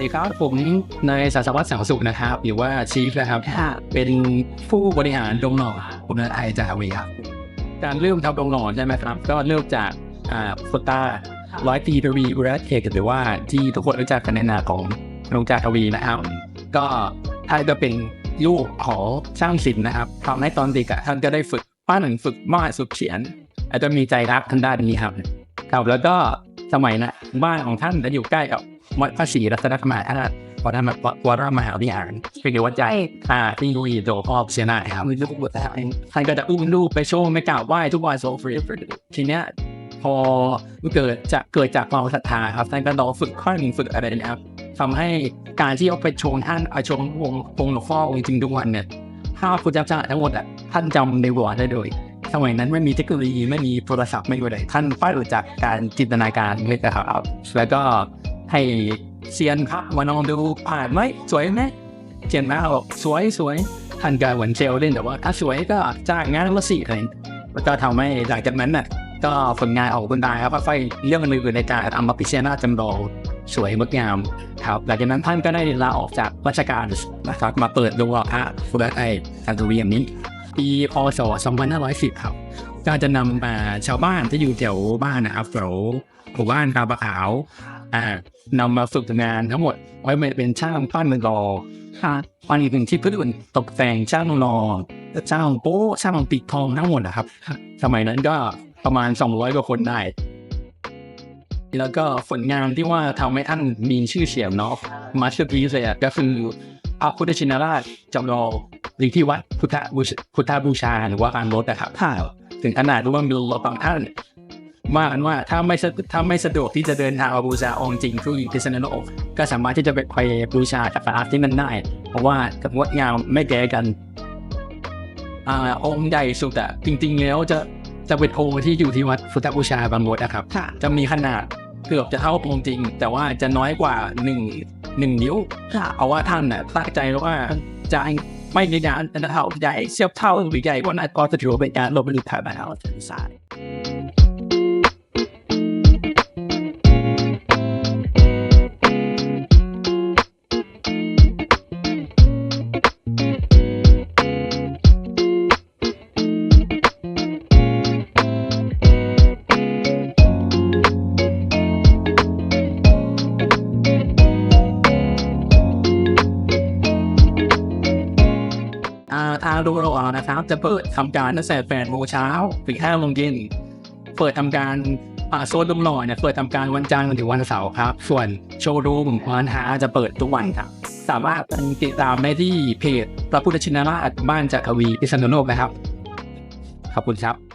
ดีครับ ผมนายสาสวัสดิ์แสงสุขนะครับ หรือว่าชีฟนะครับค่ะเป็นผู้บริหารโรงหล่อผมนายไทยจากวีครับการเริ่มทำโรงหล่อใช่ไหมครับ ก็เริ่มจากอ่าโฟต้าร้อยตีทวีอุรัตเทกหรือว่าที่ทุกคนรู้จักกันในนามของโรงจากทวีนะครับ ก็ท่านก็เป็นลูกของช่างศิลป์นะครับทำให้ตอนเด็กอะท่านก็ได้ฝึกปั้นฝึกวาดฝึกเขียน อาจจะมีใจรักทางด้านนี้ครับครับแล้วก็สมัยนะบ้านของท่านจะอยู่ใกล้กับ วัดพระศรีรัตนธรรมราชวัดธรรมวัดรามหาวิหารเป็นวัดใหญ่อ่าที่ลุยโดพ่อเสียหน้าครับมีลูกบวชแล้วท่านก็จะอุ้มลูกไปโชว์ไม่กล่าวไหว้ทุกวันโซฟรีทีเนี้ยพอเกิดจะเกิดจากความศรัทธาครับท่านก็ลองฝึกขั้นฝึกอะไรนะครับทำให้การที่เอาไปโชว์ท่านเอาโชว์วงวงหลวงพ่อจริงๆทุกวันเนี่ยภาพพุทธเจ้าทั้งหมดอะท่านจำในหัวได้เลยสมัยนั้นไม่มีเทคโนโลยีไม่มีโทรศัพท์ไม่มีอะไรท่านป้ารู้จากการจินตนาการเลยนะครับแล้วก็ ให้เซียนพระมานองดูผ่านไหมสวยไหมเซียนพระบอกสวยสวยท่านก็เหมือนเซลล์เล่นแต่ว่าถ้าสวยก็จ้างงานละสี่อะไรแล้วก็ทำให้หลังจากนั้นน่ะก็ผลงานออกบนได้ครับค่อยเรื่องอื่นในการเอามาพิจารณาจำลองสวยงดงามครับหลังจากนั้นท่านก็ได้ลาออกจากราชการนะครับมาเปิดโรงหล่อพระพุทธไอซันตุเวียมนี้ปีพศ2510 ครับก็จะนำมาชาวบ้านที่อยู่แถวบ้านนะครับแถวหมู่บ้านกาบะขาว นำมาฝึกงานทั้งหมด ไว้เป็นช่างปั้นมือรอค่ะปั้นอีกหนึ่งที่เพื่อนตกแต่งช่างรอช่างโป๊ะช่างปิดทองทั้งหมดนะครับ สมัยนั้นก็ประมาณ 200กว่าคนได้ แล้วก็ผลงานที่ว่าทำให้ท่านมีชื่อเสียงเนาะมาสเตอร์พีซก็คือพระพุทธชินราชจำลองหรือที่วัดพุทธบูชพุทธบูชาหรือว่าการรถนะครับค่ะถึงขนาดที่ว่ามีรถบางท่าน ว่ากันว่าถ้าไม่สะถ้าไม่สะดวกที่จะเดินทางมาบูชาองค์จริงคือพิษณุโลกก็สามารถที่จะไปไปบูชาจากพระอาที่นั่นได้ เพราะว่ากับงดงามไม่แพ้กันอ่าองค์ใหญ่สุดอะจริง ๆ แล้วจะจะเป็นองค์ที่อยู่ที่วัดพุทธบูชาบางบดนะครับค่ะจะมีขนาดเกือบจะเท่าองค์จริง แต่ว่าจะน้อยกว่าหนึ่งหนึ่งนิ้วค่ะเพราะว่าท่านน่ะตั้งใจว่าจะให้ไม่ในการจะเท่าใหญ่เสียบเท่าหรือใหญ่กว่านั้นก็จะถือว่าเป็นการลบหลู่ถ่ายแบบเอาสาย ทางโรงหล่อนะครับ จะเปิดทำการตั้งแต่แปดโมงเช้าถึงห้าโมงเย็นเปิดทำการโซนโรงหล่อเนี่ยเปิดทำการวันจันทร์ถึงวันเสาร์ครับ ส่วนโชว์รูมร้านหาจะเปิดทุกวันครับ สามารถติดตามได้ที่เพจพระพุทธชินราชบ้านจักรวีพิษณุโลกนะครับ ขอบคุณครับ